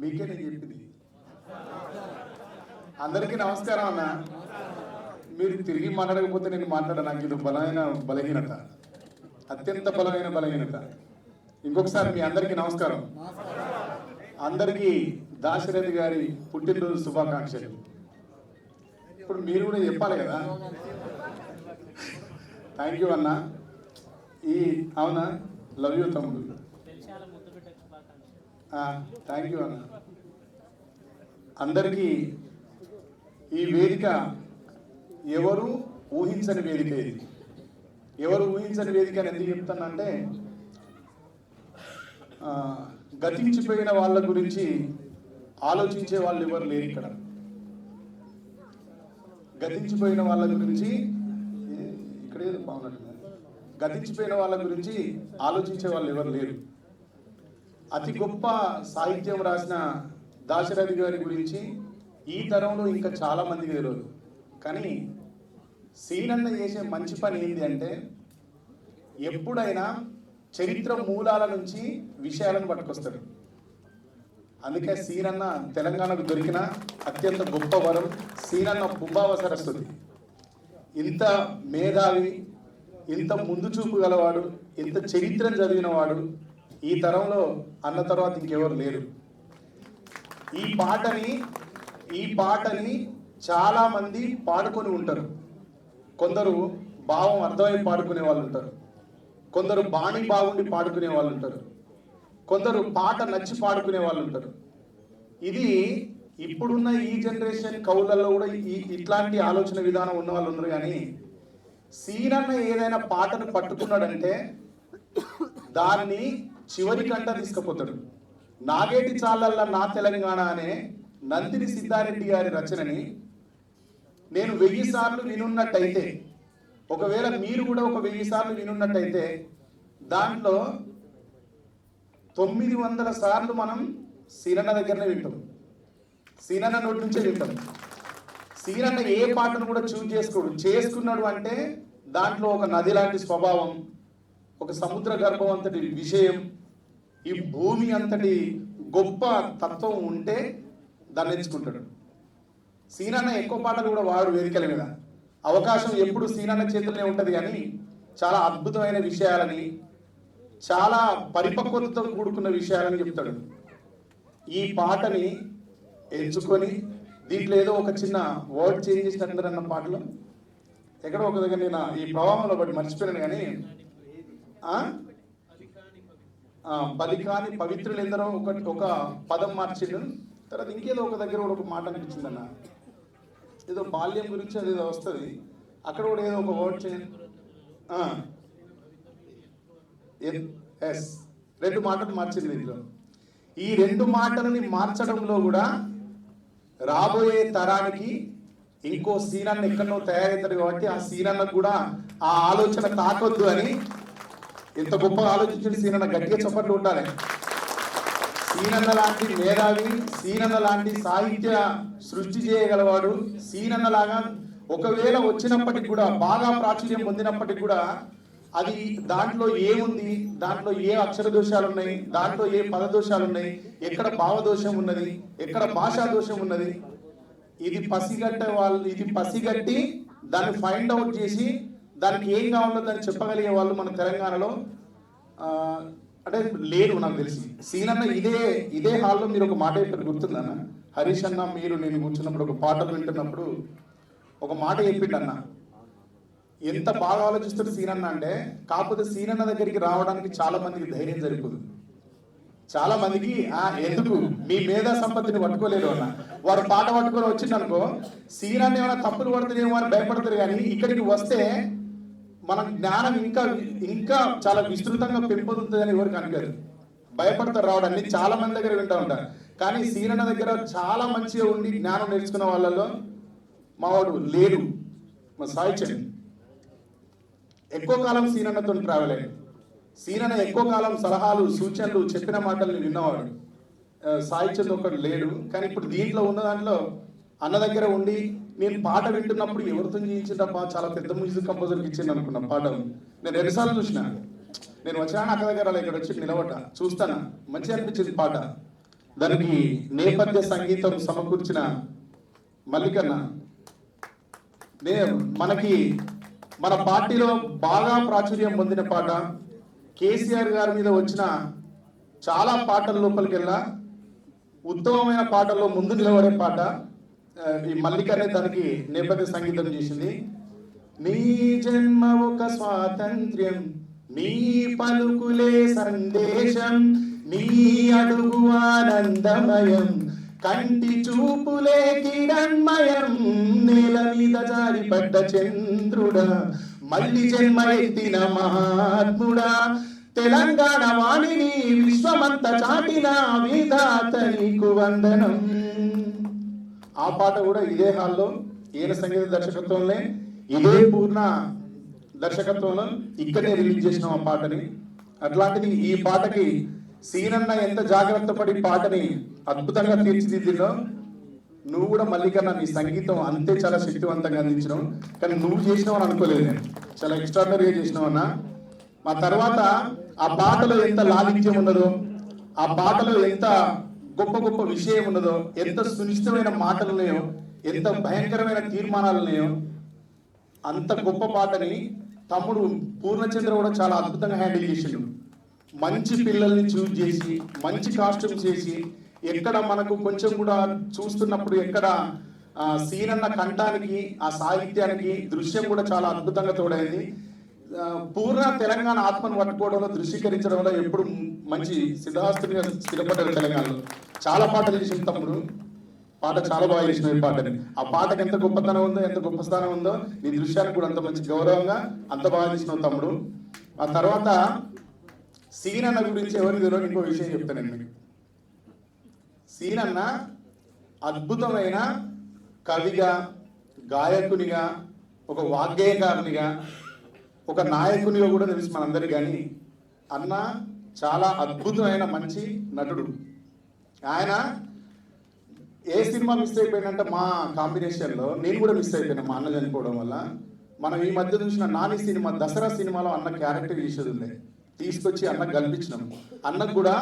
మీకే నేను చెప్పింది. అందరికీ నమస్కారం అన్న. మీరు తిరిగి మాట్లాడకపోతే నేను మాట్లాడ నాకు ఇది బలమైన బలహీనత. అత్యంత బలమైన బలహీనత. ఇంకొకసారి మీ అందరికీ నమస్కారం. అందరికీ దాశరథి గారి పుట్టినరోజు శుభాకాంక్షలు. ఇప్పుడు మీరు కూడా చెప్పాలి కదా. థ్యాంక్ యూ అన్న. ఈ అవునా? లవ్ యూ తమ్ముడు. థ్యాంక్ యూ అన్న. అందరికీ ఈ వేదిక ఎవరు ఊహించని వేదిక ఇది. ఎవరు ఊహించని వేదిక అని ఎందుకు చెప్తానంటే గతించిపోయిన వాళ్ళ గురించి ఆలోచించే వాళ్ళు ఎవరు లేరు ఇక్కడ. గతించిపోయిన వాళ్ళ గురించి ఇక్కడే ఇక్కడ ఏదో గతించిపోయిన వాళ్ళ గురించి ఆలోచించే వాళ్ళు ఎవరు లేరు. అతి గొప్ప సాహిత్యం రాసిన దాశరథి గారి గురించి ఈ తరంలో ఇంకా చాలా మందికి తెలియదు. కానీ సీనన్న చేసే మంచి పని ఏంటి అంటే ఎప్పుడైనా చరిత్ర మూలాల నుంచి విషయాలను పట్టుకొస్తారు అందుకే సీనన్న తెలంగాణకు దొరికిన అత్యంత గొప్ప వరం సీనన్న పుబ్బావ సరస్వతి ఇంత మేధావి ఇంత ముందు చూపు గలవాడు ఇంత చరిత్రను చదివిన వాడు ఈ తరంలో అన్న తర్వాత ఇంకెవరు లేరు. ఈ పాటని ఈ పాటని చాలా మంది పాడుకొని ఉంటారు. కొందరు భావం అర్థమై పాడుకునే వాళ్ళు ఉంటారు. కొందరు బాణి బాగుండి పాడుకునే వాళ్ళు ఉంటారు. కొందరు పాట నచ్చి పాడుకునే వాళ్ళు ఉంటారు. ఇది ఇప్పుడున్న ఈ జనరేషన్ కవులలో కూడా ఈ ఇట్లాంటి ఆలోచన విధానం ఉన్న వాళ్ళు ఉన్నారు కానీ సీనన్న ఏదైనా పాటను పట్టుకున్నాడంటే దాన్ని చివరి కంట తీసుకుపోతాడు. నాగేటి చాలల్ల నా తెలంగాణ అనే నందిని సిద్ధారెడ్డి గారి రచనని నేను వెయ్యి సార్లు వినున్నట్టయితే ఒకవేళ మీరు కూడా ఒక వెయ్యి సార్లు వినున్నట్టయితే దాంట్లో తొమ్మిది వందల సార్లు మనం సీనన్న దగ్గరనే వింటాం. సీనన్న నోటి నుంచే వింటాం. సీనన్న ఏ పాటను కూడా చూజ్ చేసుకోడు. చేసుకున్నాడు అంటే దాంట్లో ఒక నది లాంటి స్వభావం ఒక సముద్ర గర్భం అంతటి విషయం ఈ భూమి అంతటి గొప్ప తత్వం ఉంటే దాన్ని ఎంచుకుంటాడు. సీనన్న ఎక్కువ పాటలు కూడా వారు వేదికల మీద అవకాశం ఎప్పుడు సీనాన్న చేతుల్లోనే ఉంటుంది కానీ చాలా అద్భుతమైన విషయాలని చాలా పరిపక్వతతో కూడుకున్న విషయాలని చెప్తాడు. ఈ పాటని ఎంచుకొని దీంట్లో ఏదో ఒక చిన్న వర్డ్ చేంజ్ చేసినట్టు అన్న పాటలో. ఎక్కడో ఒక దగ్గర నేను ఈ ప్రభావంలో పడి మర్చిపోయాను కానీ ఆ, బలికాని పవిత్రులు ఎందరో ఒక ఒక పదం మార్చిండు. తర్వాత ఇంకేదో ఒక దగ్గర కూడా ఒక మాట అనిపించింది అన్న ఏదో బాల్యం గురించి అది ఏదో వస్తుంది. అక్కడ కూడా ఏదో ఒక వర్డ్ ఎస్. రెండు మాటలు మార్చింది దీంట్లో. ఈ రెండు మాటలని మార్చడంలో కూడా రాబోయే తరానికి ఇంకో సీనన్న ఎక్కడో తయారవుతారు కాబట్టి ఆ సీనన్నకు కూడా ఆ ఆలోచన తాకొద్దు అని ఎంత గొప్పగా ఆలోచించిన సీనన్న గట్టిగా చప్పట్లు ఉండాలి సీనన్న లాంటి మేధావి సీనన్న లాంటి సాహిత్య సృష్టి చేయగలవాడు సీనన్న లాగా ఒకవేళ వచ్చినప్పటికి కూడా బాగా ప్రాచుర్యం పొందినప్పటికి కూడా అది దాంట్లో ఏముంది? దాంట్లో ఏ అక్షర దోషాలు ఉన్నాయి దాంట్లో ఏ పద దోషాలు ఉన్నాయి ఎక్కడ భావ దోషం ఉన్నది? ఎక్కడ భాషా దోషం ఉన్నది? ఇది పసిగట్టే వాళ్ళు ఇది పసిగట్టి దాన్ని ఫైండ్ అవుట్ చేసి దానికి ఏం కావాలో దాన్ని చెప్పగలిగే వాళ్ళు మన తెలంగాణలో అంటే లేరు నాకు తెలిసి. సీనన్న ఇదే ఇదే హాల్లో మీరు ఒక మాట చెప్పారు గుర్తుందన్న హరీష్ అన్న మీరు నేను కూర్చున్నప్పుడు ఒక పాటలు వింటున్నప్పుడు ఒక మాట చెప్పిండన్న ఎంత బాగా ఆలోచిస్తాడు సీనన్న అంటే కాకపోతే సీనన్న దగ్గరికి రావడానికి చాలా మందికి ధైర్యం సరిపోదు చాలా మందికి ఆ ఎందుకు? మీ మేధా సంపత్తిని పట్టుకోలేరు అన్న. వారు పాట పట్టుకొని వచ్చిందనుకో అనుకో సీనాన్ని ఏమైనా తప్పులు పడుతుందేమో అని భయపడతారు కానీ ఇక్కడికి వస్తే మన జ్ఞానం ఇంకా ఇంకా చాలా విస్తృతంగా పెంపొందుతుందని ఎవరికి అనిపించదు. భయపడతారు రావడానికి చాలా మంది దగ్గర వింటూ ఉంటారు కానీ సీనన్న దగ్గర చాలా మంచిగా ఉండి జ్ఞానం నేర్చుకున్న వాళ్ళలో మావాడు లేడు. మా సాహిత్యం ఎక్కువ కాలం సీనన్నతో ట్రావెల్ అయ్యింది సీనన్న ఎక్కువ కాలం సలహాలు సూచనలు చెప్పిన మాటల్ని విన్నవాడు. సాయి చంద్ ఒకడు లేడు. కానీ ఇప్పుడు దీంట్లో ఉన్న దాంట్లో అన్న దగ్గర ఉండి నేను పాట వింటున్నప్పుడు ఎవరితో చేయించిందబ్బా చాలా పెద్ద మ్యూజిక్ కంపోజర్కి ఇచ్చింది అనుకున్నా పాట. నేను రెండుసార్లు చూసిన. నేను వచ్చినా అక్క దగ్గర ఇక్కడ వచ్చి నిలబడ్డా. చూస్తాను? మంచిగా అనిపించింది పాట. దానికి నేపథ్య సంగీతం సమకూర్చిన మల్లికన్న నే మనకి మన పార్టీలో బాగా ప్రాచుర్యం పొందిన పాట. కేసీఆర్ గారి మీద వచ్చిన చాలా పాటల లోపలికెళ్ళా. ఉత్తమమైన పాటల్లో ముందు నిలబడే పాట. ఆ, ఈ మల్లికనే దానికి నేపథ్య సంగీతం చేసింది. నీ జన్మ ఒక స్వాతంత్ర్యం నీ పలుకులే సందేశం నీ అడుగు ఆనందమయం కంటి చూపులే కిరణ్మయం నేల మీద జారిపడ్డ చంద్రుడా మళ్ళీ జన్మ ఎత్తిన మహాత్ముడా తెలంగాణ వాణిని విశ్వమంత చాటిన విధాత నీకు వందనం. ఆ పాట కూడా ఇదే హాల్లో ఈయన సంగీత దర్శకత్వంలో ఇదే పూర్ణ దర్శకత్వంలో ఇక్కడే రిలీజ్ చేసిన ఆ పాటని. అట్లాంటిది ఈ పాటకి సీనన్న ఎంత జాగ్రత్త పడి పాటని అద్భుతంగా తీర్చిదిద్దినో నువ్వు కూడా మల్లికన్నా నీ సంగీతం అంతే చాలా శక్తివంతంగా అందించడం కానీ నువ్వు చేసినావు అని అనుకోలేదు నేను. చాలా ఎక్స్ట్రాడనరీగా చేసినావు అన్న. మా తర్వాత ఆ పాటలో ఎంత లాలిత్యం ఉన్నదో ఆ పాటలో ఎంత గొప్ప గొప్ప విషయం ఉన్నదో ఎంత సునిశ్చితమైన మాటలు ఎంత భయంకరమైన తీర్మానాలు అంత గొప్ప పాటని తమ్ముడు పూర్ణచంద్ర కూడా చాలా అద్భుతంగా హ్యాండిల్ చేసిండు. మంచి పిల్లల్ని చూజ్ చేసి మంచి కాస్ట్యూమ్స్ చేసి ఎక్కడ మనకు కొంచెం కూడా చూస్తున్నప్పుడు ఎక్కడ సీన్ అన్న కంఠానికి ఆ సాహిత్యానికి దృశ్యం కూడా చాలా అద్భుతంగా తోడైంది. పూర్ణ తెలంగాణ ఆత్మను పట్టుకోవడంలో దృశ్యీకరించడంలో ఎప్పుడు మంచి సిద్ధాస్తునిగా స్థిరపడ్డారు తెలంగాణలో చాలా పాటలు చేసిన తమ్ముడు. పాట చాలా బాగా చేసిన పాటని. ఆ పాటకి ఎంత గొప్పతనం ఉందో ఎంత గొప్ప స్థానం ఉందో నీ దృశ్యానికి కూడా అంత మంచి గౌరవంగా అంత బాగా చేసిన తమ్ముడు. ఆ తర్వాత సీనన్న గురించి ఎవరికి తెలియదు ఇంకో విషయం చెప్తాను నేను మీకు. అద్భుతమైన కవిగా గాయకునిగా ఒక వాగ్గేయకారునిగా ఒక నాయకునిగా కూడా తెలుసు మనందరికీ కానీ అన్న చాలా అద్భుతమైన మంచి నటుడు. ఆయన ఏ సినిమా మిస్ అయిపోయిందంటే మా కాంబినేషన్లో నేను కూడా మిస్ అయిపోయినా మా అన్న చనిపోవడం వల్ల. మనం ఈ మధ్య చూసిన నాని సినిమా దసరా సినిమాలో అన్న క్యారెక్టర్ చేసేది ఉండే. తీసుకొచ్చి అన్న కల్పించినాం. అన్నకు కూడా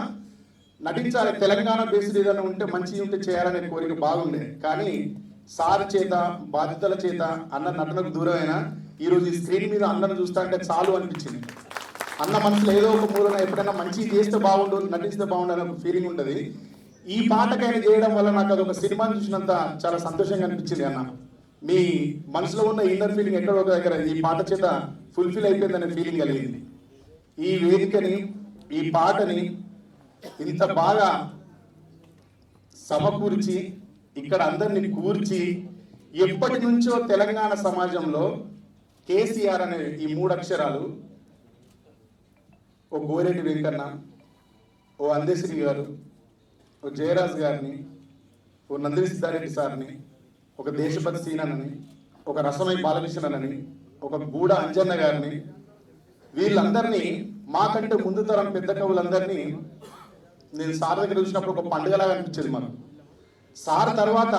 నటించాలి తెలంగాణ బేస్డ్ ఏదైనా ఉంటే మంచి ఉంటే చేయాలనే కోరిక బాగుండే. కానీ సార్ చేత బాధ్యతల చేత అన్న నటనకు దూరమైన ఈరోజు ఈ స్క్రీన్ మీద అన్నను చూస్తా అంటే చాలు అనిపించింది. అన్న మనసులో ఏదో ఒక మూలన ఎప్పుడైనా మంచి చేస్తే బాగుండు నటిస్తే బాగుండు అనే ఒక ఫీలింగ్ ఉంటుంది ఈ పాటకైనా చేయడం వల్ల నాకు అది ఒక సినిమాని చూసినంత చాలా సంతోషంగా అనిపించింది అన్న. మీ మనసులో ఉన్న ఇన్నర్ ఫీలింగ్ ఎక్కడో ఒక దగ్గర ఈ పాట చేత ఫుల్ఫిల్ అయిపోయిందనే ఫీలింగ్ కలిగింది. ఈ వేదికని ఈ పాటని ఇంత బాగా సమకూర్చి ఇక్కడ అందరిని కూర్చి ఎప్పటి నుంచో తెలంగాణ సమాజంలో కేసీఆర్ అనే ఈ మూడు అక్షరాలు ఓ గోరెడ్డి వెంకన్న ఓ అందశ్రీ గారు ఓ జయరాజ్ గారిని ఓ నందిని సిద్ధారెడ్డి సార్ని ఒక దేశపతి సీనని ఒక రసమై బాలకృష్ణనని ఒక గూడ అంజన్న గారిని వీళ్ళందరినీ మాకంటే ముందు తరం పెద్ద కవులందరినీ నేను సార్ దగ్గర చూసినప్పుడు ఒక పండుగలాగా అనిపించేది మనం సార్ తర్వాత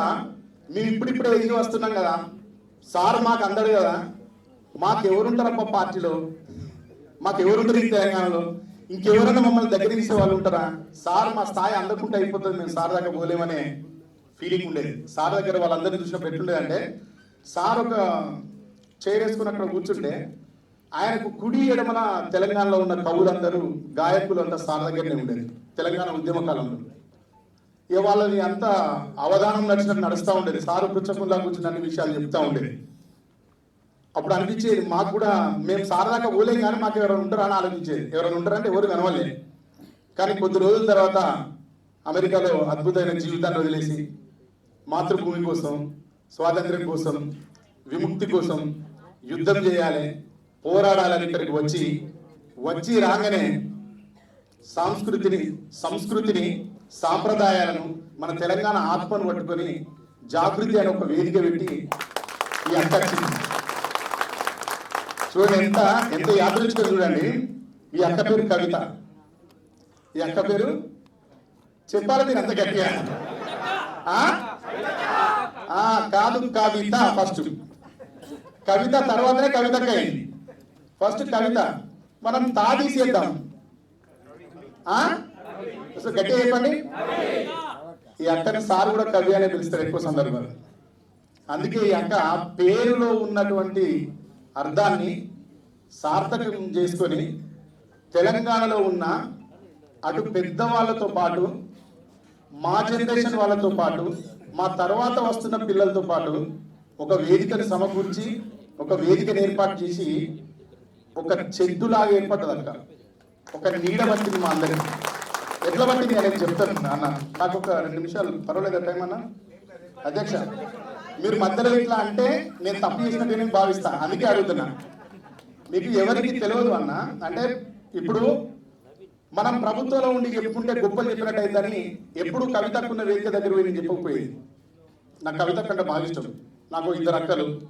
మేము ఇప్పుడిప్పుడే ఎదిగి వస్తున్నాం కదా సార్ మాకు అందరు కదా మాకు పార్టీలో? మాకు ఎవరుంటారు ఈ తెలంగాణలో? ఇంకెవరైనా మమ్మల్ని దగ్గర తీసే వాళ్ళు ఉంటారా? సార్ మా స్థాయి అందకుంటే అయిపోతుంది మేము సార్ దగ్గర పోలేమనే ఫీలింగ్ ఉండేది. సార్ దగ్గర వాళ్ళందరినీ చూసినప్పుడు ఎట్లుండేదంటే సార్ ఒక చైర్ వేసుకుని అక్కడ కూర్చుంటే ఆయనకు కుడి ఎడమన తెలంగాణలో ఉన్న కవులందరూ గాయకులు అంతా సార్ దగ్గరనే ఉండేది. తెలంగాణ ఉద్యమ కాలంలో. ఇక వాళ్ళని అంత అవధానం నడిచినట్టు నడుస్తూ ఉండేది. సారు పుచ్చకుండా కూర్చుని అన్ని విషయాలు చెప్తా ఉండేది. అప్పుడు అనిపించేది. మాకు కూడా మేము సారదాకా ఊలేం కానీ మాకు ఎవరైనా ఉంటారా అని ఆలోచించేది. ఎవరైనా ఉంటారంటే ఎవరు కనవలేదు కానీ కొద్ది రోజుల తర్వాత అమెరికాలో అద్భుతమైన జీవితాన్ని వదిలేసి మాతృభూమి కోసం స్వాతంత్ర్యం కోసం విముక్తి కోసం యుద్ధం చేయాలి పోరాడాలని ఇక్కడికి వచ్చి వచ్చి రాగానే సంస్కృతిని సంస్కృతిని సాంప్రదాయాలను మన తెలంగాణ ఆత్మను పట్టుకొని జాగృతి అనే ఒక వేదిక పెట్టి ఈ అక్క చూడండి ఎంత ఎంత యాదృచ్ఛిక చూడండి. ఈ అక్క పేరు కవిత. ఈ అక్క పేరు? చెప్పాలి మీరు అంత గట్టిగా? కాదు కవిత ఫస్ట్. కవిత తర్వాతనే కవితకి అయింది ఫస్ట్ కవిత. మనం తా తీసేద్దాం. ఆ? అసలు గట్టిగా చెప్పండి. ఈ అక్కని సార్ కూడా కవి అనే పిలుస్తారు ఎక్కువ సందర్భాలు అందుకే ఈ అక్క పేరులో ఉన్నటువంటి అర్థాన్ని సార్థకం చేసుకొని తెలంగాణలో ఉన్న అటు పెద్దవాళ్ళతో పాటు మా జనరేషన్ వాళ్ళతో పాటు మా తర్వాత వస్తున్న పిల్లలతో పాటు ఒక వేదికను సమకూర్చి ఒక వేదికను ఏర్పాటు చేసి ఒక చెడ్డులాగా ఏర్పడదంట అక్క ఒక నీడ పట్టింది మా అందరికి. ఎట్లా పట్టింది అనేది చెప్తాను అన్న నాకు ఒక రెండు నిమిషాలు. పర్వాలేదు టైం అన్న? అధ్యక్ష. మీరు మధ్యలో ఇట్లా అంటే నేను తప్పు చేసినట్టు నేను భావిస్తాను అందుకే అడుగుతున్నా. మీకు ఎవరికి తెలియదు అన్న అంటే ఇప్పుడు మనం ప్రభుత్వంలో ఉండి చెప్పుకుంటే గొప్పలు చెప్పినట్టు అయిందని ఎప్పుడు కవితకున్న వేదిక దగ్గర పోయి నేను చెప్పకపోయేది. నాకు కవిత కంటే బాగా ఇష్టం. నాకు ఇద్దరు అక్కలు.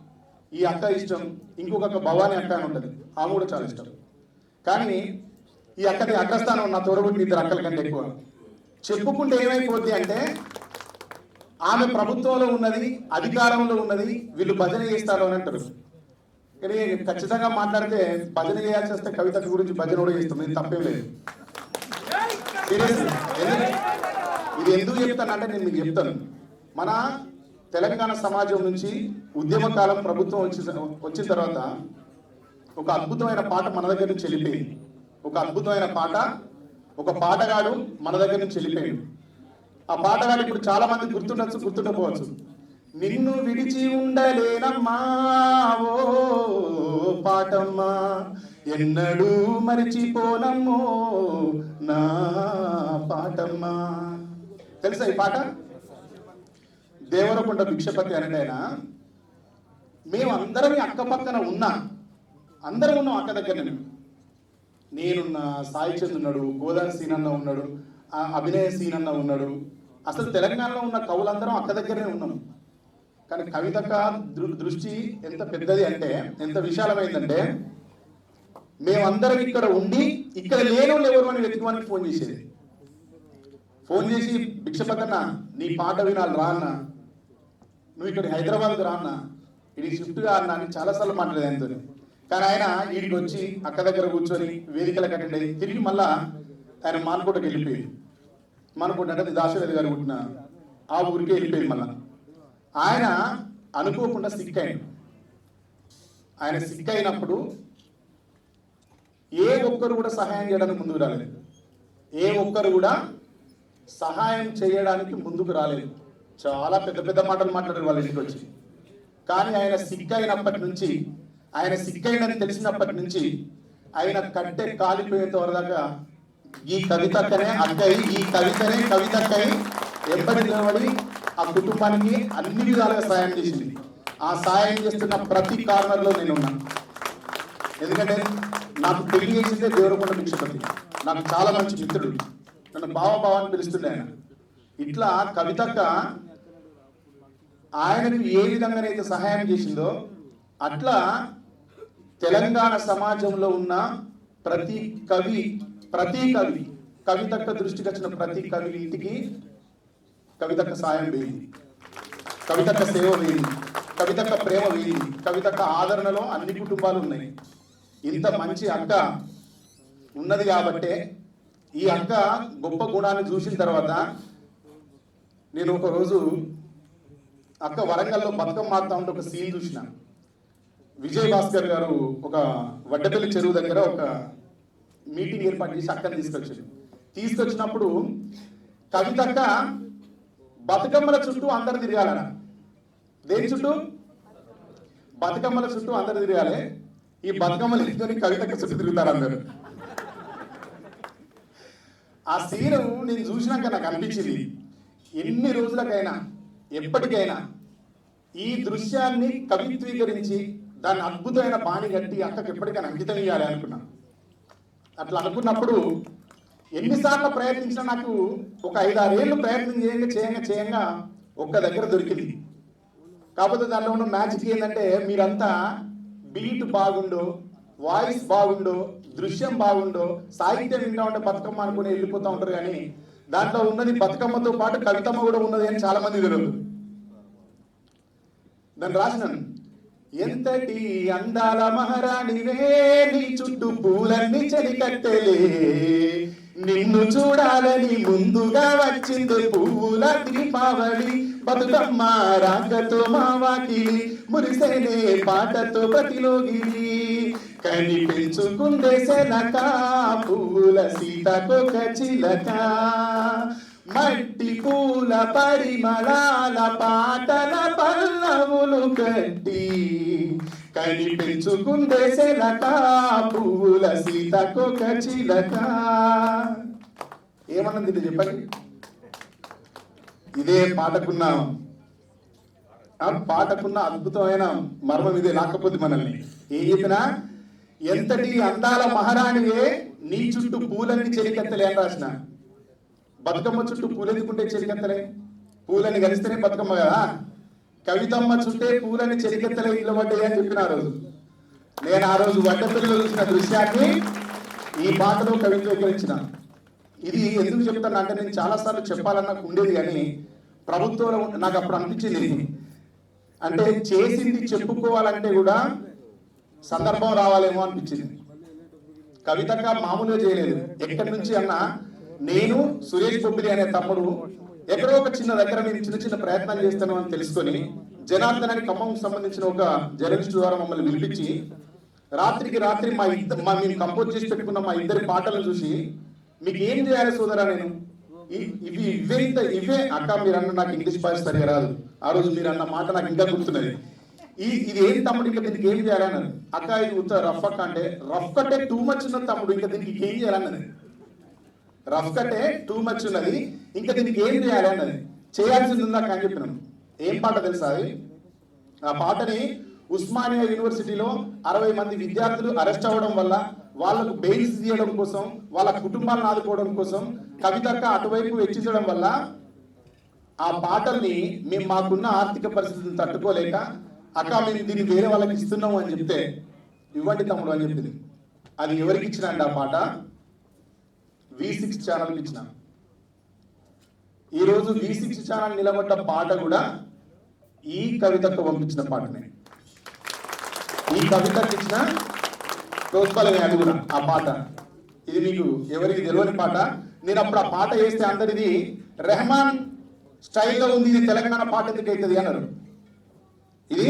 ఈ అక్క ఇష్టం ఇంకొక అక్క భవానీ అక్క అని ఉంటుంది. ఆమె కూడా చాలా ఇష్టం. కానీ ఈ అక్కడి అగ్రస్థానం నా తోడబుట్టిన ఇద్దరు అక్కల కంటే ఎక్కువ. చెప్పుకుంటే ఏమైపోద్ది అంటే ఆమె ప్రభుత్వంలో ఉన్నది అధికారంలో ఉన్నది వీళ్ళు భజన చేస్తారు అని అంటారు. కానీ ఖచ్చితంగా మాట్లాడితే భజన చేయాల్సి వస్తే కవిత గురించి భజన కూడా చేస్తాం ఇది తప్పేం లేదు. ఇది ఎందుకు చెప్తానంటే నేను మీకు చెప్తాను. మన తెలంగాణ సమాజం నుంచి ఉద్యమ కాలం ప్రభుత్వం వచ్చి వచ్చిన తర్వాత ఒక అద్భుతమైన పాట మన దగ్గర నుంచి వెళ్ళిపోయింది. ఒక అద్భుతమైన పాట ఒక పాటగాడు మన దగ్గర నుంచి వెళ్ళిపోయింది ఆ పాటగాడు ఇప్పుడు చాలా మంది గుర్తుండొచ్చు గుర్తుండకపోవచ్చు. నిన్ను విడిచి ఉండలేనమ్మా ఓ పాటమ్మా ఎన్నడూ మరిచిపోనమ్మో నా పాటమ్మా. తెలుసా ఈ పాట? దేవరకొండ భిక్షపతి అనేటైనా మేము అక్కపక్కన ఉన్నా. అందరం ఉన్నాం అక్క దగ్గర నేనున్నా సాయి చంద్ ఉన్నాడు గోదావరి సీనన్న ఉన్నాడు ఆ అభినయ సీనన్న ఉన్నాడు అసలు తెలంగాణలో ఉన్న కవులందరం అక్క దగ్గరనే ఉన్నాం. కానీ కవితక దృష్టి ఎంత పెద్దది అంటే ఎంత విశాలమైందంటే మేమందరం ఇక్కడ ఉండి ఇక్కడ లేను ఎవరు అని వెతుకుమని ఫోన్ చేసేది. ఫోన్ చేసి భిక్షపతన్న నీ పాట వినాలి రా అన్న. నువ్వు ఇక్కడ హైదరాబాద్కి రా అన్న. ఇది షిఫ్ట్గా అన్న అని చాలాసార్లు మాట్లాడేది ఆయనతో కానీ ఆయన వీడికి వచ్చి అక్క దగ్గర కూర్చొని వేదికలకు అటెండ్ అయ్యి తిరిగి మళ్ళా ఆయన మానకోటకి వెళ్ళిపోయింది మనకుంటే అంటే దాశరథి గారు పుట్టిన ఆ ఊరికే వెళ్ళిపోయింది మళ్ళా. ఆయన అనుకోకుండా సిక్ అయ్యాడు ఆయన సిక్ అయినప్పుడు ఏ ఒక్కరు కూడా సహాయం చేయడానికి ముందుకు రాలేదు. ఏ ఒక్కరు కూడా సహాయం చేయడానికి ముందుకు రాలేదు. చాలా పెద్ద పెద్ద మాటలు మాట్లాడారు వాళ్ళ ఇంటికి వచ్చి. కానీ ఆయన సిక్ అయినప్పటి నుంచి ఆయన సిక్ అయిందని తెలిసినప్పటి నుంచి ఆయన కట్టె కాలిపోయేంత వరదాకా ఈ కవితక్కనే అక్కయి ఈ కవితనే కవితక్కయి ఎప్పటి నిలబడి ఆ కుటుంబానికి అన్ని విధాలుగా సాయం చేసింది. ఆ సాయం చేస్తున్న ప్రతి కార్నర్లో నేను ఉన్నాను ఎందుకంటే నాకు పెళ్ళి చేసిందే దేవరకొండ భిక్షపతి. నాకు చాలా మంచి మిత్రుడు. నన్ను బావ బావ అని పిలుస్తుండే ఆయన. ఇట్లా కవితక్క ఆయనకు ఏ విధంగానైతే సహాయం చేసిందో అట్లా తెలంగాణ సమాజంలో ఉన్న ప్రతి కవి ప్రతి కవి కవితక్క దృష్టికి వచ్చిన ప్రతి కవి ఇంటికి కవితక్క సాయం వేయింది కవితక్క సేవ వేయింది కవితక్క ప్రేమ వేయింది కవితక్క ఆదరణలో అన్ని కుటుంబాలు ఉన్నాయి. ఇంత మంచి అక్క ఉన్నది కాబట్టే ఈ అక్క గొప్ప గుణాన్ని చూసిన తర్వాత నేను ఒక రోజు అక్క వరంగల్లో బతుకమ్మ ఆడుతా ఉంటే ఒక సీన్ చూసిన. విజయ్ భాస్కర్ గారు ఒక వడ్డపల్లి చెరువు దగ్గర ఒక మీటింగ్ ఏర్పాటు చేసి అక్కని తీసుకొచ్చారు. తీసుకొచ్చినప్పుడు కవితక్క బతుకమ్మల చుట్టూ అందరు తిరగాలన దేని చుట్టూ? బతుకమ్మల చుట్టూ అందరు తిరగాలి. ఈ బతుకమ్మలు ఎత్తుకొని కవితక్క చుట్టూ తిరుగుతారు అందరు. ఆ సీన్ నేను చూసినాక నాకు అనిపించింది. ఎన్ని రోజులకైనా ఎప్పటికైనా ఈ దృశ్యాన్ని కవిత్వీకరించి దాన్ని అద్భుతమైన బాణి కట్టి అక్కకి ఎప్పటికైనా అంకితం ఇవ్వాలి అనుకున్నా. అట్లా అనుకున్నప్పుడు ఎన్నిసార్లు ప్రయత్నించినా నాకు ఒక ఐదారేళ్ళు ప్రయత్నం చేయంగా చేయంగా చేయంగా ఒక్క దగ్గర దొరికింది. కాకపోతే దానిలో ఉన్న మ్యాజిక్ ఏంటంటే మీరంతా బీట్ బాగుండో వాయిస్ బాగుండో దృశ్యం బాగుండో సాహిత్యం వింటా ఉంటే బతుకమ్మ అనుకుని వెళ్ళిపోతూ ఉంటారు కానీ దాంట్లో ఉన్నది బతుకమ్మతో పాటు కవితమ్మ కూడా ఉన్నది అని చాలా మంది తెలియదు దాన్ని రాసినాను. ఎంతటి అందాల మహారాణివే నీ చుట్టూ పూలన్నీ చెలికట్టెలే నిన్ను చూడాలని ముందుగా వచ్చింది పువ్వుల దీపావళి. బతుకమ్మ రాగతో మా వాకిలి మురిసేనే పాటతో ప్రతిలోగిలి. కనిపించుకుందే శనక పువ్వుల సీతకొక చిలక. మట్టి పూల పరిమళాల పాటల పల్లవులు కట్టి కనిపించుకుందే శనక పువ్వుల సీతకొక చిలక ఏమన్నది ఇది చెప్పండి? ఇదే పాటకున్న ఆ పాటకున్న అద్భుతమైన మర్మం ఇదే రాకపోతే మనల్ని. ఏం చెప్పినా? ఎంతటి అందాల మహారాణివే నీ చుట్టూ పూలన్నీ చెలికెత్తలే అని రాసిన. బతుకమ్మ చుట్టూ పూలెందుకుంటే చెలికెత్తలే. పూలని కలిస్తేనే బతుకమ్మ కదా? కవితమ్మ చుట్టే పూలని చెరికెత్తలే ఇల్లు పడ్డాయి అని చెప్పిన ఆ రోజు. నేను ఆ రోజు వడ్డపిల్లలు చూసిన దృశ్యాన్ని ఈ పాటలో కవిత్వీకరించిన ఇది ఎందుకు చెప్తాను అంటే నేను చాలా సార్లు చెప్పాలని నాకు ఉండేది కానీ ప్రభుత్వంలో నాకు అప్పుడు అనిపించింది అంటే చేసింది చెప్పుకోవాలంటే కూడా సందర్భం రావాలేమో అనిపించింది. కవితగా మామూలుగా చేయలేదు. ఎక్కడి నుంచి అన్నా నేను సురేష్ బొబ్బిలి అనే తమ్ముడు ఎక్కడో ఒక చిన్న దగ్గర నేను చిన్న చిన్న ప్రయత్నాలు చేస్తాను అని తెలుసుకొని జనార్దన్ అని ఖమ్మం సంబంధించిన ఒక జర్నలిస్ట్ ద్వారా మమ్మల్ని పిలిపించి రాత్రికి రాత్రి మా ఇద్దరు మా మేము కంపోజ్ చేసి పెట్టుకున్న మా ఇద్దరి పాటలను చూసి మీకు ఏం చేయాలి సోదరా నేను? ఇ- ఇవి ఇవే ఇంత ఇవే? అక్క మీరు అన్న నాకు ఇంగ్లీష్ భాష సరిగా రాదు. ఆ రోజు మీరు అన్న మాట నాకు ఇంకా గుర్తున్నది. ఈ ఇది ఏం తమ్ముడు? ఇంకా దీనికి ఏం చేయాలన్నది అక్క ఇది ఉత్త రఫ్ అక్క అంటే రఫ్ అంటే టూ మచ్ ఉన్నది తమ్ముడు ఇంకా దీనికి ఏం చేయాలన్నది రఫ్ కట్టే టూ మచ్ ఉన్నది. ఇంకా దీనికి ఏం చేయాలి అన్నది. చేయాల్సింది ఉందా అని చెప్పినాం. ఏం పాట తెలుసా అది? ఆ పాటని ఉస్మానియా యూనివర్సిటీలో అరవై మంది విద్యార్థులు అరెస్ట్ అవ్వడం వల్ల వాళ్ళకు బెయిల్స్ తీయడం కోసం వాళ్ళ కుటుంబాలను ఆదుకోవడం కోసం కవితక్క అటువైపు వెచ్చించడం వల్ల ఆ పాటల్ని మేము మాకున్న ఆర్థిక పరిస్థితిని తట్టుకోలేక అక్క మేము దీన్ని వేరే వాళ్ళకి ఇస్తున్నాము అని చెప్తే ఇవ్వండి తమ్ముడు అని చెప్పింది. అది ఎవరికి ఇచ్చినండి ఆ పాట? వి సిక్స్ ఛానల్కి ఇచ్చిన. ఈరోజు వి సిక్స్ ఛానల్ నిలబడ్డ పాట కూడా ఈ కవితకు పంపించిన పాటనే. ఈ కవితకు ఇచ్చిన ప్రోత్సాహమే అది కూడా ఆ పాట. ఇది మీకు ఎవరికి తెలియని పాట. నేను అప్పుడు ఆ పాట వేస్తే అందరిది రెహమాన్ స్టైల్లో ఉంది ఇది తెలంగాణ పాట ఎందుకు అవుతుంది? అన్నారు. ఇది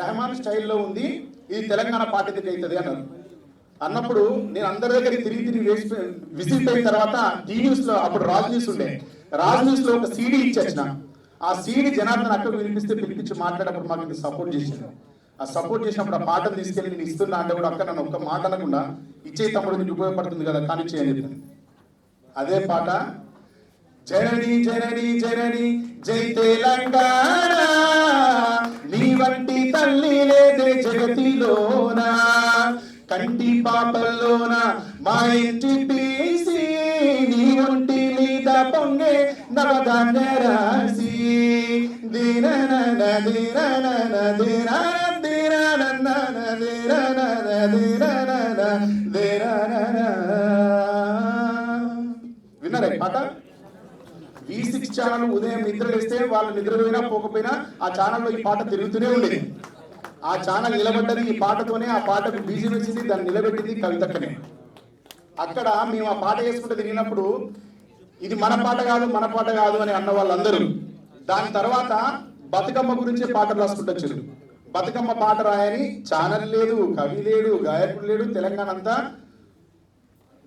రెహమాన్ స్టైల్లో ఉంది ఇది తెలంగాణ పాట ఎందుకు అవుతుంది? అన్నారు. అన్నప్పుడు నేను అందరి దగ్గర తిరిగి తిరిగి వేసి విజిట్ అయిన తర్వాత టీ న్యూస్లో అప్పుడు రాజ్ న్యూస్ ఉండే. రాజ్ న్యూస్లో ఒక సీడీ ఇచ్చేసిన. ఆ సీడీ జనార్దన్ అక్కడ వినిపిస్తే పిలిపించి మాట్లాడేటప్పుడు మాకు సపోర్ట్ చేసింది ఆ సపోర్ట్ చేసినప్పుడు ఆ పాటను తీసుకెళ్ళి నేను ఇస్తున్నా అంటే కూడా అక్కడ నన్ను ఒక్క మాట అనకుండా ఇచ్చే తమ్ముడు నీకు ఉపయోగపడుతుంది కదా కానీ చేయని అదే పాట. జనని జనని జనని జై తెలంగాణ. నీ వంటి తల్లి లేదే జగతిలోనా? కంటి పాపల్లోన మా ఇంటి పీసి నీ ఒంటి మీద పొంగే నవధాన్య రాసి దీనన దీనన దీనన దీనన దీనన దీనన విన్నారా ఈ పాట? ఈ సిక్స్ ఛానల్ ఉదయం నిద్ర వేస్తే వాళ్ళు నిద్ర పోయినా పోకపోయినా ఆ ఛానల్లో ఈ పాట తిరుగుతూనే ఉండేది. ఆ ఛానల్ నిలబడ్డది ఈ పాటతోనే ఆ పాటకు బీజం వచ్చింది దాన్ని నిలబెట్టింది కవితక్కనే. అక్కడ మేము ఆ పాట వేసుకుంటూ తిరిగినప్పుడు ఇది మన పాట కాదు మన పాట కాదు అని అన్న వాళ్ళందరూ. దాని తర్వాత బతుకమ్మ గురించే పాటలు రాసుకుంటూ వచ్చారు. బతుకమ్మ పాట రాయని ఛానల్ లేదు కవి లేడు గాయకుడు లేడు తెలంగాణ అంతా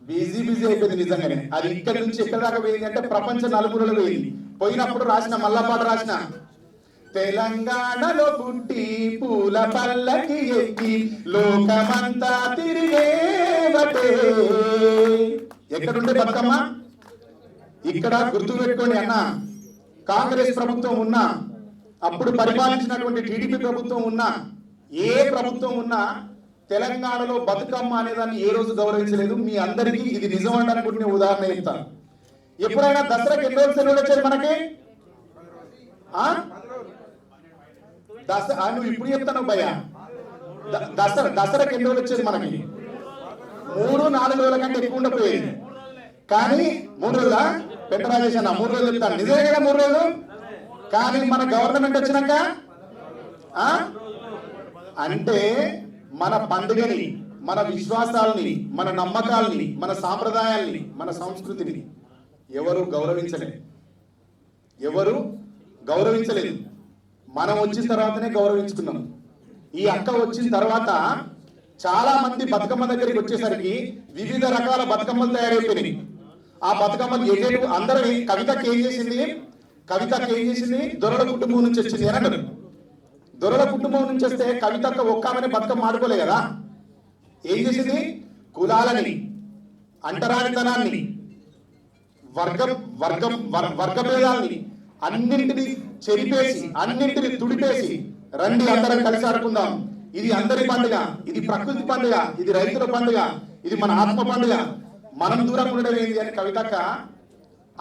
బిజీ బిజీ అయిపోయింది నిజంగానే. అది ఇక్కడి నుంచి ఎక్కడి దాకా పోయింది అంటే ప్రపంచ నలుగురులో పోయింది. పోయినప్పుడు రాసిన మళ్ళా పాట రాసిన తెలంగాణలో పుట్టి పూల పల్లకి ఎక్కి లోకమంతా తిరిగేవటే. ఎక్కడుండే బతుకమ్మ? ఇక్కడ గుర్తు పెట్టుకోండి అన్న. కాంగ్రెస్ ప్రభుత్వం ఉన్నా అప్పుడు పరిపాలించినటువంటి టీడీపీ ప్రభుత్వం ఉన్నా ఏ ప్రభుత్వం ఉన్నా తెలంగాణలో బతుకమ్మ అనేదాన్ని ఏ రోజు గౌరవించలేదు. మీ అందరికీ ఇది నిజం అని నేను ఉదాహరణ ఇస్తాను ఎప్పుడైనా దసరాకి ఎన్ని రోజులు సెలవులు వచ్చాయి మనకి? ఆ? దస ఆ, నువ్వు ఇప్పుడు చెప్తాను భయ్య? ద- దసరా దసరాకి ఎన్ని రోజులు వచ్చేది మనకి? మూడు నాలుగు రోజుల కంటే ఎక్కువ ఉండకపోయేది. కానీ మూడు రోజుల? పెట్టరాజేష్ అన్న మూడు రోజులు చెప్తాను నిజమే కదా మూడు రోజులు? కానీ మన గవర్నమెంట్ వచ్చినాక అంటే మన పండుగని మన విశ్వాసాలని మన నమ్మకాలని మన సాంప్రదాయాల్ని మన సంస్కృతిని ఎవరు గౌరవించలేదు. ఎవరు గౌరవించలేదు. మనం వచ్చిన తర్వాతనే గౌరవించుకున్నాం. ఈ అక్క వచ్చిన తర్వాత చాలా మంది బతుకమ్మ దగ్గరికి వచ్చేసరికి వివిధ రకాల బతుకమ్మలు తయారైపోయినాయి. ఆ బతుకమ్మలు ఏటేటు అందరూ కవితకి ఏం చేసింది? కవితకి ఏం చేసింది? దొరల కుటుంబం నుంచి వచ్చింది అని అన్నారు దొరల కుటుంబం నుంచి వస్తే కవితక్క ఒక్క ఆమెనే బతుకమ్మ ఆడుకోలే కదా. ఏం చేసింది? కులాలని అంటరానితనాన్ని వర్గం వర్గం వర్- వర్గ భేదాలని అన్నింటినీ చెరిపేసి అన్నింటిని తుడిపేసి రండి అందరం కలిసి ఆడుకుందాం. ఇది అందరి పండుగ ఇది ప్రకృతి పండుగ ఇది రైతుల పండుగ. ఇది మన ఆత్మ పండుగ. మనం దూరం ఉండడం ఏంది అని కవితక్క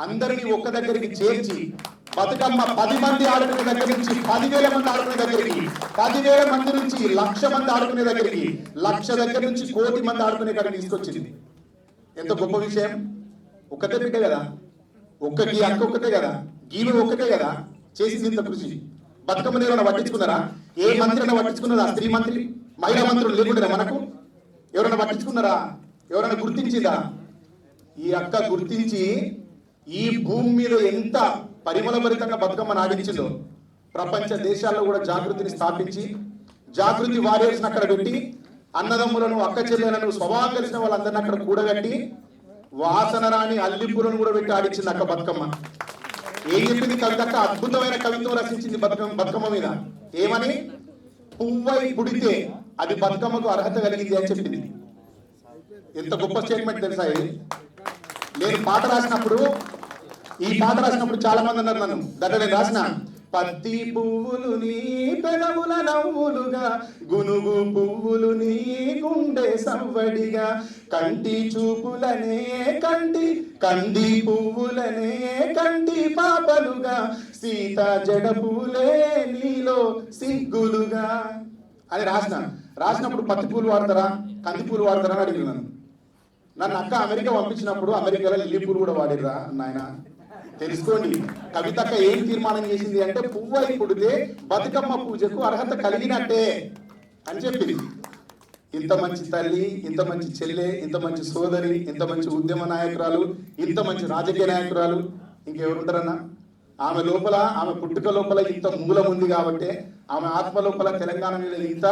అందరినీ ఒక్క దగ్గరికి చేర్చి బతుకమ్మ పది మంది ఆడుకునే దగ్గర నుంచి పదివేల మంది ఆడుకునే దగ్గరికి పదివేల మంది నుంచి లక్ష మంది ఆడుకునే దగ్గరికి లక్ష దగ్గర నుంచి కోటి మంది ఆడుకునే కాడికి తీసుకొచ్చింది. ఎంత గొప్ప విషయం. ఒక్కతే బిడ్డ కదా. ఒక్క గీ అక్క ఒక్కతే కదా. గీవి ఒక్కతే కదా. చేసింది ఇంత కృషి. బతుకమ్మని ఎవరైనా పట్టించుకున్నారా? ఏ మంత్రి అయినా పట్టించుకున్నారా? స్త్రీ మంత్రి? మహిళా మంత్రులు లేకుండా మనకు? ఎవరైనా పట్టించుకున్నారా? ఎవరైనా గుర్తించిందా? ఈ అక్క గుర్తించి ఈ భూమి మీద ఎంత పరిమళభరితంగా బతుకమ్మను ఆడించిందో ప్రపంచ దేశాల్లో కూడా జాగృతిని స్థాపించి జాగృతి వారియర్స్ అక్కడ పెట్టి అన్నదమ్ములను అక్క చెల్లెలను స్వభావం కలిసిన వాళ్ళందరినీ అక్కడ కూడగట్టి వాసన రాని అల్లిపులను కూడా పెట్టి ఆడించింది అక్క బతుకమ్మ. ఏం చెప్పింది కవిత అద్భుతమైన కవిత్వం రచించింది బతుకమ్మ బతుకమ్మ మీద. ఏమని? పువ్వై పుడితే అది బతుకమ్మకు అర్హత కలిగింది అని చెప్పింది. ఎంత గొప్ప స్టేట్మెంట్ తెలుసా ఇది? నేను పాట రాసినప్పుడు ఈ పాట రాసినప్పుడు చాలా మంది అన్నారు నన్ను. దాంట్లో నేను రాసిన. పత్తి పువ్వులు నీ పెదవుల నవ్వులుగా గునుగు పువ్వులు నీ గుండె సవ్వడిగా. కంటి చూపులనే కంటి కంది పువ్వులనే కంటి పాపలుగా. సీత జడపూలే నీలో సిగ్గులుగా. అని రాసిన. రాసినప్పుడు పత్తి పూలు వాడతారా? కంది పూలు వాడతారా అని అడిగినాను. నన్ను అక్క అమెరికా పంపించినప్పుడు అమెరికాలో లిల్లీ పూలు కూడా వాడిర్రా నాయన. తెలుసుకోండి. కవితక్క ఏం తీర్మానం చేసింది అంటే పువ్వు అయి పుడితే బతుకమ్మ పూజకు అర్హత కలిగినట్టే అని చెప్పింది. ఇంత మంచి తల్లి ఇంత మంచి చెల్లె ఇంత మంచి సోదరి ఇంత మంచి ఉద్యమ నాయకురాలు ఇంత మంచి రాజకీయ నాయకురాలు. ఇంకెవరుంటారన్నా? ఆమె లోపల ఆమె పుట్టుక లోపల ఇంత మూలం ఉంది కాబట్టి ఆమె ఆత్మ లోపల తెలంగాణ మీద ఇంత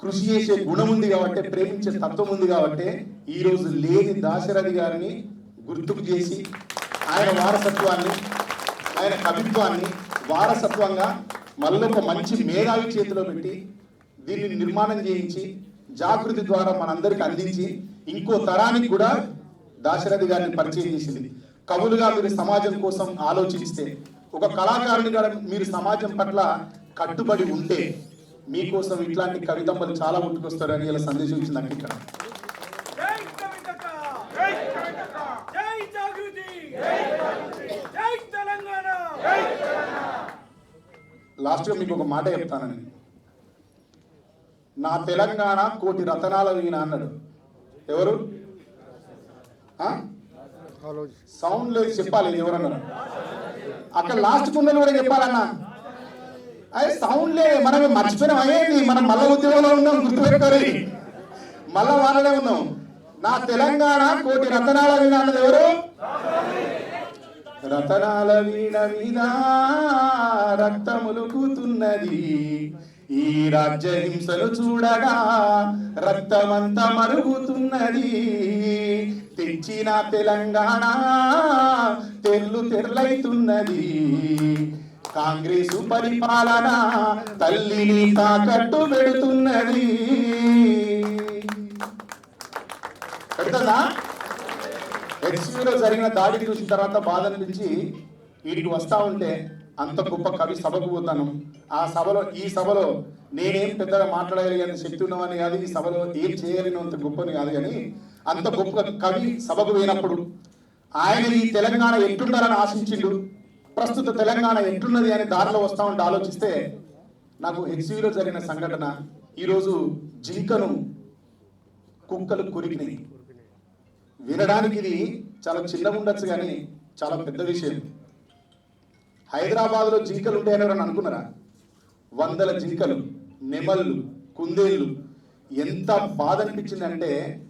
కృషి చేసే గుణం ఉంది కాబట్టి ప్రేమించే తత్వం ఉంది కాబట్టి ఈరోజు లేని దాశరథి గారిని గుర్తుకు చేసి ఆయన వారసత్వాన్ని ఆయన కవిత్వాన్ని వారసత్వంగా మళ్ళీ ఒక మంచి మేధావి చేతిలో పెట్టి దీన్ని నిర్మాణం చేయించి జాగృతి ద్వారా మనందరికి అందించి ఇంకో తరానికి కూడా దాశరథి గారిని పరిచయం చేసింది. కవులుగా మీరు సమాజం కోసం ఆలోచిస్తే ఒక కళాకారునిగా మీరు సమాజం పట్ల కట్టుబడి ఉంటే మీకోసం ఇట్లాంటి కవితమ్మలు చాలా పుట్టుకొస్తారని ఇలా సందేశం ఇచ్చిందండి ఇక్కడ జై కవితక్క జై కవితక్క జై జాగృతి జై జాగృతి జై లాస్ట్గా లాస్ట్ మీకు ఒక మాట చెప్తానండి నా తెలంగాణ కోటి రతనాల వీణ అన్నాడు. ఎవరు? సౌండ్ లేదు చెప్పాలి ఎవరన్నారు అక్కడ లాస్ట్ కుండలు కూడా చెప్పాలన్నా. అదే సౌండ్ లేదు మనం మర్చిపోయినాం. అయ్యేది మనం మళ్ళా ఉద్యోగంలో ఉన్నాం గుర్తుపెట్టుకోరి. మళ్ళా వాళ్ళనే ఉన్నాం. నా తెలంగాణ కోటి రతనాల వీణ అన్నది ఎవరు? రతనాల వీణ మీద రక్తములుకుతున్నది ఈ రాజ్య హింసలు చూడగా రక్తమంతా మరుగుతున్నది. తెచ్చిన తెలంగాణ తెల్లు తెర్లైతున్నది. కాంగ్రెసు పరిపాలన తల్లిని తాకట్టు పెడుతున్నది. పెడుతుందా? హెచ్సియూలో జరిగిన దాడి చూసిన తర్వాత బాధ అనిపించి వీడికి వస్తా ఉంటే అంత గొప్ప కవి సభకు పోతాను. ఆ సభలో ఈ సభలో నేనేం పెద్దగా మాట్లాడగలిగాను శక్తి ఉన్నవని కాదు ఈ సభలో ఏం చేయగలిగినంత గొప్పని కాదు కానీ అంత గొప్ప కవి సభకు పోయినప్పుడు ఆయన ఈ తెలంగాణ ఎట్లుండాలని ఆశించిండు? ప్రస్తుత తెలంగాణ ఎట్లున్నది అని దారిలో వస్తా ఉంటే ఆలోచిస్తే నాకు హెచ్సియూలో జరిగిన సంఘటన ఈరోజు జింకను కుక్కలు కొరికినాయి. వినడానికి ఇది చాలా చిన్న ఉండొచ్చు కానీ చాలా పెద్ద విషయం. హైదరాబాద్లో జింకలు ఉంటాయని ఎవరైనా అనుకున్నారా? వందల జింకలు నెమళ్ళు కుందేళ్ళు. ఎంత బాధ అనిపించిందంటే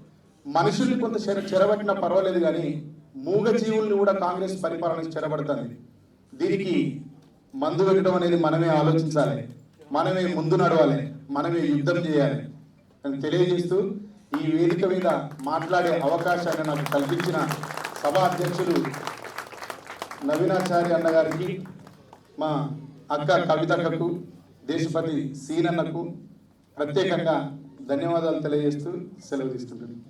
మనుషుల్ని కొంత చెర చెరబట్టినా పర్వాలేదు కానీ మూగ జీవుల్ని కూడా కాంగ్రెస్ పరిపాలన చెరబడుతుంది. దీనికి మందు పెట్టడం అనేది మనమే ఆలోచించాలి. మనమే ముందు నడవాలి. మనమే యుద్ధం చేయాలి అని తెలియజేస్తూ ఈ వేదిక మీద మాట్లాడే అవకాశాన్ని నాకు కల్పించిన సభ అధ్యక్షులు నవీనాచార్య అన్న గారికి మా అక్క కవితక్కకు దేశపతి సీనన్నకు ప్రత్యేకంగా ధన్యవాదాలు తెలియజేస్తూ సెలవు తీసుకుంటున్నాను.